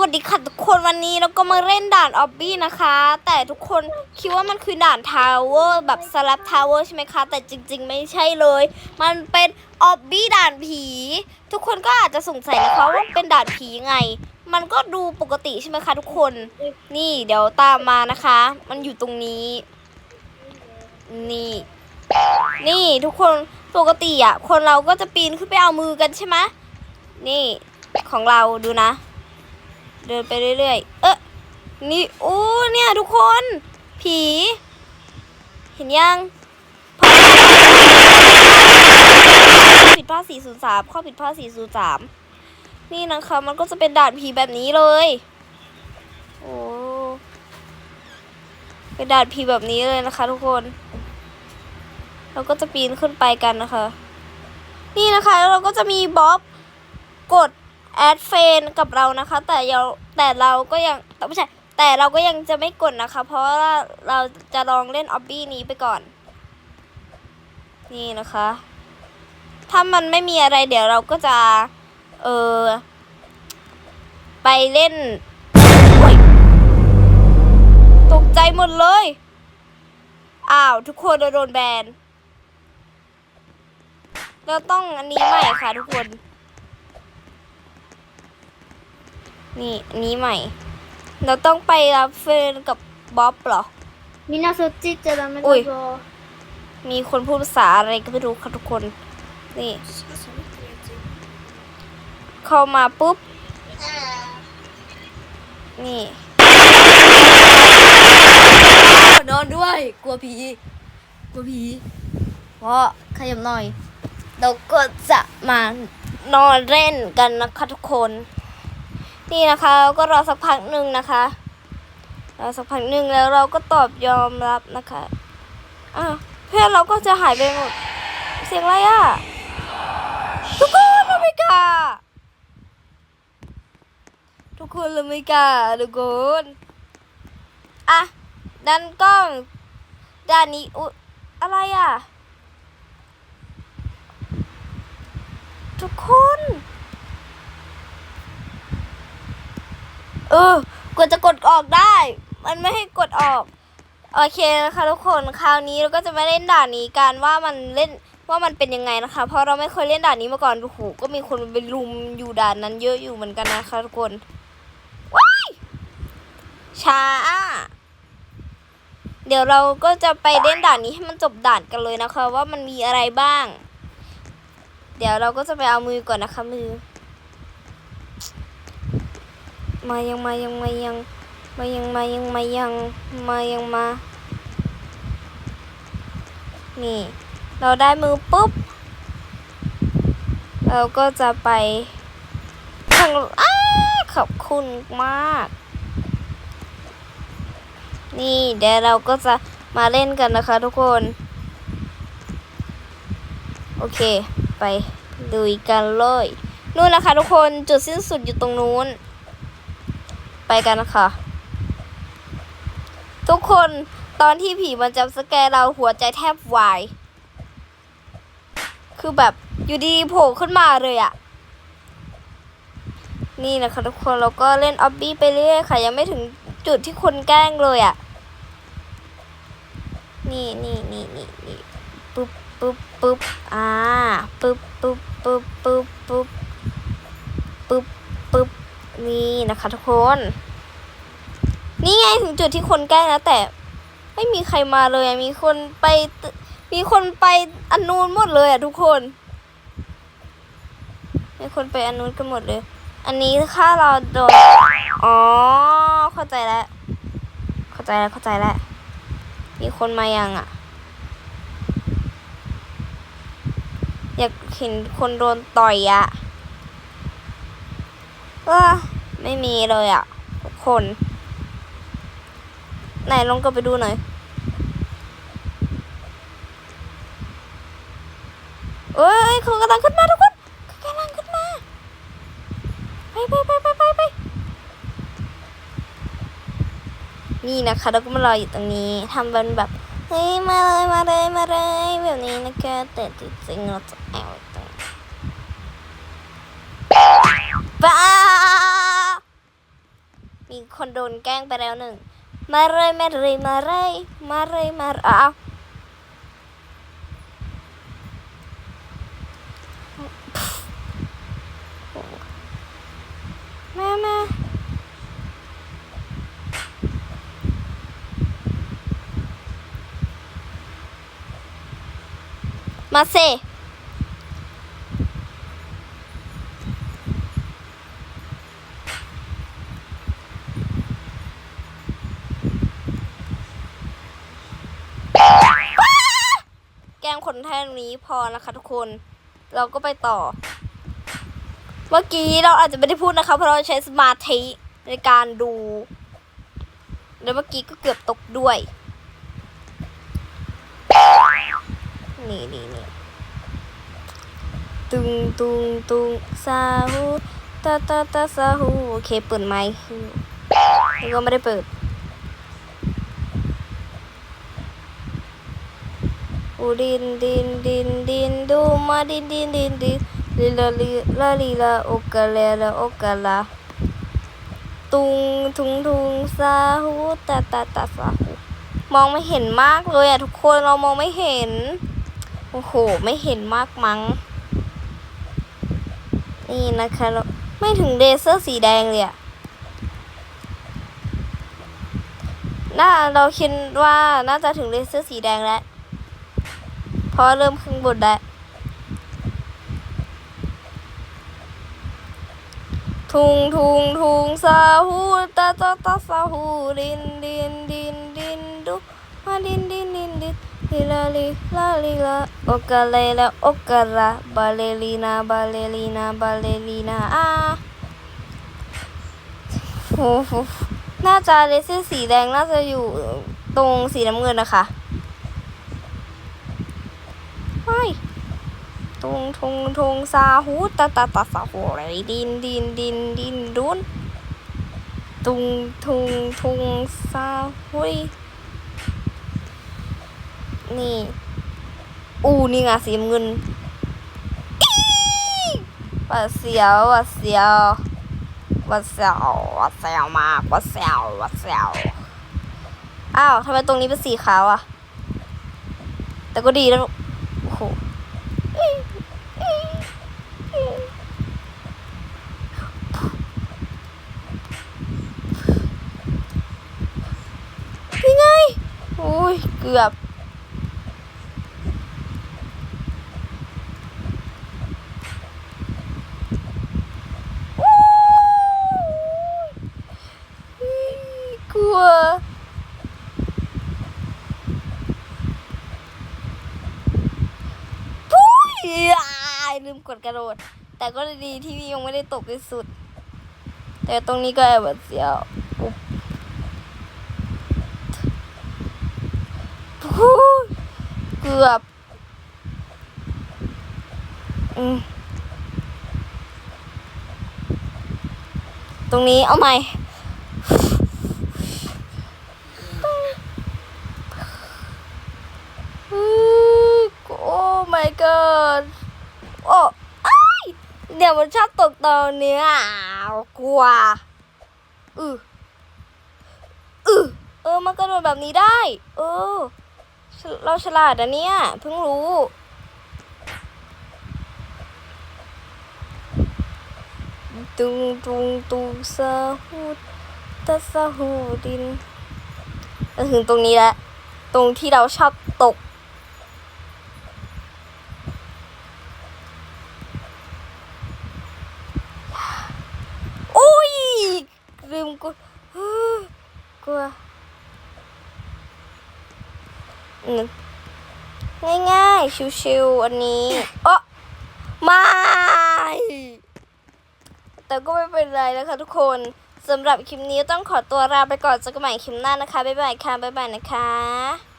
วัสดีค่ะทุกคนวันนี้เราก็มาเล่นด่านออบบี้นะคะ แต่ทุกคนคิดว่ามันคือด่านทาวเวอร์แบบสลับทาวเวอร์ใช่ไหมคะ แต่จริง ๆ ไม่ใช่เลย มันเป็นออบบี้ด่านผี ทุกคนก็อาจจะสงสัยนะคะว่าเป็นด่านผีไง มันก็ดูปกติใช่ไหมคะ ทุกคนนี่เดี๋ยวตามมานะคะ มันอยู่ตรงนี้ นี่ นี่ทุกคนปกติอะคนเราก็จะปีนขึ้นไปเอามือกันใช่ไหมนี่ของเราดูนะ เดินไปเรื่อยๆ เอ๊ะนี่โอ้เนี่ยทุกคน ผี เห็นยังผิดพลาด403 ข้อผิดพลาด403 นี่นะคะมันก็จะเป็นด่านผีแบบนี้เลย โอ้เป็นด่านผีแบบนี้เลยนะคะ ทุกคน เราก็จะปีนขึ้นไปกันนะคะ นี่นะคะแล้วเราก็จะมีบ๊อบกด แอดเฟนกับเรานะคะ แต่เราแต่เราก็ยังแต่ไม่ใช่แต่เราก็ยังจะไม่กดนะคะ เพราะว่าเราจะลองเล่นออบบี้นี้ไปก่อน นี่นะคะ ถ้ามันไม่มีอะไรเดี๋ยวเราก็จะ เออไปเล่นตกใจหมดเลย อ้าว ทุกคนโดนแบนเราต้องอันนี้ใหม่ค่ะทุกคน นี่นี้ใหม่ เราต้องไปรับเฟนกับบ๊อบหรอ มินาโซจิเจอเราไม่อุ้ย ตัวมีคนพูดภาษาอะไรก็ไม่รู้ค่ะทุกคน นี่ เข้ามาปุ๊บ นี่นอนด้วย กลัวผี กลัวผี เพราะขยับหน่อย เราก็จะมานอนเล่นกันนะคะทุกคน นี่นะคะเราก็รอสักพักหนึ่งนะคะรอสักพักหนึ่งแล้วเราก็ตอบยอมรับนะคะอ้าวเพื่อนเราก็จะหายไปหมด เสียงอะไรอะทุกคนเราไม่กาทุกคนเราไม่กาทุกคนอะดันกล้องด้านนี้อุอะไรอะ ทุกคน เออกว่าจะกดออกได้ มันไม่ให้กดออก โอเคนะคะทุกคนคราวนี้เราก็จะมาเล่นด่านนี้กันว่ามันเล่นว่ามันเป็นยังไงนะคะ เพราะเราไม่เคยเล่นด่านนี้มาก่อนโอ้โหก็มีคนไปลุมอยู่ด่านนั้นเยอะอยู่เหมือนกันนะคะทุกคนว้ายช้า เดี๋ยวเราก็จะไปเล่นด่านนี้ให้มันจบด่านกันเลยนะคะ ว่ามันมีอะไรบ้าง เดี๋ยวเราก็จะไปเอามือก่อนนะคะมือ มายังมายังมายังมายังมายังมายังมายังมา นี่ เราได้มือปุ๊บ เราก็จะไปข้างอ้าขอบคุณมาก นี่เดี๋ยวเราก็จะมาเล่นกันนะคะทุกคน โอเค ไปลุยกันเลย นู่นนะคะทุกคนจุดสิ้นสุดอยู่ตรงนู้น กันนะคะทุกคนตอนที่ผีมันจับสแกเราหัวใจแทบวาย คือแบบอยู่ดีโผล่ขึ้นมาเลยอะนี่นะคะทุกคนเราก็เล่นออบบี้ไปเรื่อยค่ะ ยังไม่ถึงจุดที่คนแกล้งเลยอะนี่นี่นี่นี่นี่ปุ๊บปุ๊บปุ๊บอ่าปุ๊บปุ๊บปุ๊บปุ๊บปุ๊บปุ๊บปุ๊บ นี่นะคะทุกคน นี่ไงถึงจุดที่คนแกล้งแล้วแต่ ไม่มีใครมาเลยมีคนไป มีคนไปอันนู้นหมดเลยอะทุกคน มีคนไปอันนู้นกันหมดเลย อันนี้ถ้าเราโดน อ๋อ เข้าใจแล้ว เข้าใจแล้วเข้าใจแล้ว มีคนมายังอะอยากเห็นคนโดนต่อยอะ ว่าไม่มีเลยอะทุกคน ไหนลองกลับไปดูหน่อยเอ้ยเขากำลังขึ้นมาทุกคนเขากำลังขึ้นมา ไปไปไปไปไปไปนี่นะคะเราก็มารออยู่ตรงนี้ทำเป็นแบบเฮ้ยมาเลยมาเลยมาเลยแบบนี้นะคะแต่จริงๆเราจะแอบตรงบ้า คนโดนแกล้งไปแล้วหนึ่ง มาเลยมาเลยมาเลยมาเลยมาเอาวมามามาสิแกล้งค นี้พอนะคะทุกคน เราก็ไปต่อ เมื่อกี้เราอาจจะไม่ได้พูดนะคะ เพราะเราใช้สมาธิในการดู แล้วเมื่อกี้ก็เกือบตกด้วย นี่นี่นี่ตุงตุงตุงซาฮูตาตาตาซาฮูโอเคเปิดไหมแล้วก็ไม่ได้เปิด อูดินดินดินดินดูมาดินดินดินดินลิลาลิลาลิลาโอกาเลลาโอกาลาตุงทุงทุงซาฮูตาตาตาซาฮูมองไม่เห็นมากเลยอะทุกคนเรามองไม่เห็น โอ้โห ไม่เห็นมากมั้ง นี่นะคะเราไม่ถึงเลเซอร์สีแดงเลยอะน่าเราคิดว่าน่าจะถึงเลเซอร์สีแดงแล้ว เพราะเริ่มข้างบนแล้วทุงทุงทุงซาฮูตาตาตาซาฮูดินดินดินดินดูมาดินดินดินดินลิลาลิลาลิลาโอกาเลลาโอกาลาบาเลลีนาบาเลลีนาบาเลลีนาอาโอ้โหน่าจะเลเซอร์สีแดงน่าจะอยู่ตรงสีน้ำเงินนะคะ เฮ้ย ทุงทุงทุงซาฮูตาตาตาซาฮูไรดินดินดินดินดุนตุงทุงทุงซาหุยนี่อูนี่ไงสีเงินอี๋หวัดเสียววัดเสียววัดเสียววัดเสียวมากวัดเสียววัดเสียวอ้าวทำไมตรงนี้เป็นสีขาวอะแต่ก็ดีแล้ว โอ้โหนี่ไง โอ้ย เกือบ กลัว ปุ้ยอ้ายลืมกดกระโดด แต่ก็ดีที่ยังไม่ได้ตกที่สุด แต่ตรงนี้ก็แอบเสียวอุ๊บปุ้ย เกือบตรงนี้เอาใหม่โอ้ my god โอ้ไอ้ายเดี๋ยวมันชอบตกตอนเนี้ยอ้าวกลัวอืออือเออ มันกระโดดแบบนี้ได้ เออ เราฉลาดอะเนี่ย เพิ่งรู้ ตุงตุงตุงซาฮูตะซาฮูดินเราถึงตรงนี้แล้ว ตรงที่เราชอบตกอุ้ยลืมกดฮึ่มกลัวอืม ง่ายๆ ชิวๆ อันนี้เออไม่แต่ก็ไม่เป็นไรนะคะทุกคนสำหรับคลิปนี้ต้องขอตัวลาไปก่อนเจอกันใหม่คลิปหน้านะคะ บ๊ายบายค่ะ บ๊ายบายนะคะ